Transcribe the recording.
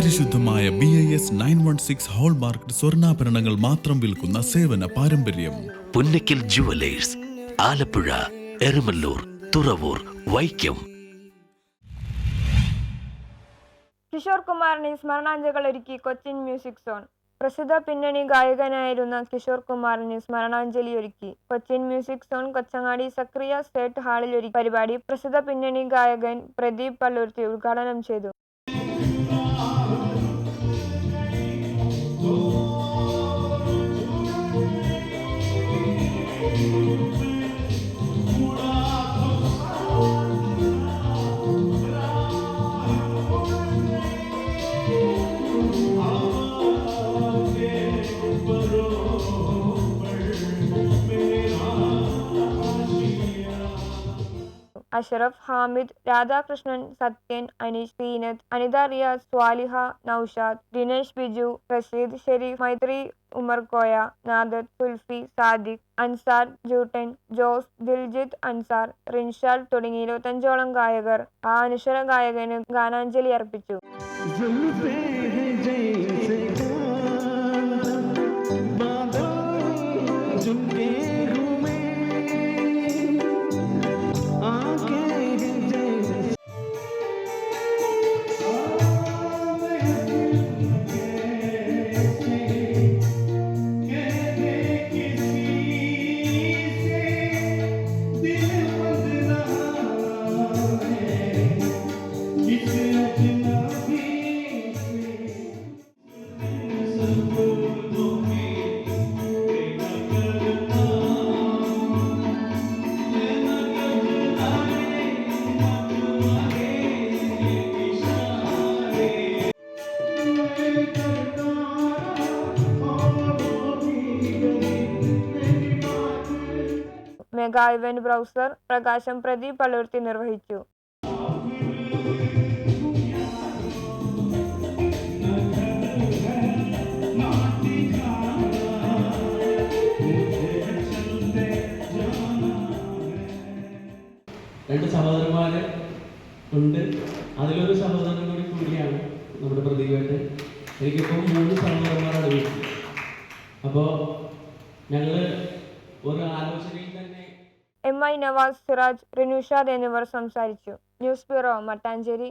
പരിശുദ്ധമായ B I S nine one six hallmark സ്വർണാഭരണങ്ങൾ മാത്രം വിൽക്കുന്ന സേവന പാരമ്പര്യം. പുന്നക്കിൽ ജുവലേഴ്സ് ആലപ്പുഴ എരുമല്ലൂർ തുറവൂർ വൈക്കം. കിഷോർ കുമാറിന് സ്മരണാഞ്ജലികൾ ഒരുക്കി കൊച്ചിൻ മ്യൂസിക് സോൺ. പ്രസിദ്ധ പിന്നണി ഗായകനായിരുന്ന കിഷോർ കുമാറിന് സ്മരണാഞ്ജലി ഒരുക്കി Cochin music zone Kochangadi Sakriya state ഹാളിൽ ഒരുക്കി പരിപാടി പ്രസിദ്ധ പിന്നണി ഗായകൻ പ്രദീപ് പള്ളുരുത്തി ഉദ്ഘാടനം ചെയ്തു. അഷറഫ് ഹാമിദ് രാധാകൃഷ്ണൻ സത്യൻ അനീഷ് സീനത്ത് അനിത റിയാസ് സ്വാലിഹ നൌഷാദ് ദിനേശ് ബിജു റഷീദ് ഷെരീഫ് മൈത്രി ഉമർകോയ നാദത്ത് സുൽഫി സാദിഖ് അൻസാർ ജൂട്ടൻ ജോസ് ദിൽജിത്ത് അൻസാർ റിൻഷാൽ തുടങ്ങി ഇരുപത്തഞ്ചോളം ഗായകർ ആ അനശ്വര ഗായകന് ഗാനാഞ്ജലി അർപ്പിച്ചു जुल्फे हैं जैसे चांद, बादल झुमके മെഗാ ഇവന്റ് ബ്രൗസർ പ്രകാശം പ്രദീപ് പള്ളുരുത്തി നിർവഹിച്ചു രണ്ട് സഹോദരന്മാര് ഉണ്ട്. അതിലൊരു സഹോദരൻ കൂടി കൂടിയാണ് നമ്മുടെ പ്രതികമായിട്ട് എനിക്കിപ്പോൾ മൂന്ന് സഹോദരന്മാരാണ് വീട്ടിൽ. അപ്പോൾ ഞങ്ങൾ ഒരു ആലോചനയിൽ തന്നെ എം ഐ നവാസ് സിറാജ് റിനുഷാദ് എന്നിവർ സംസാരിച്ചു. News bureau Mattancherry.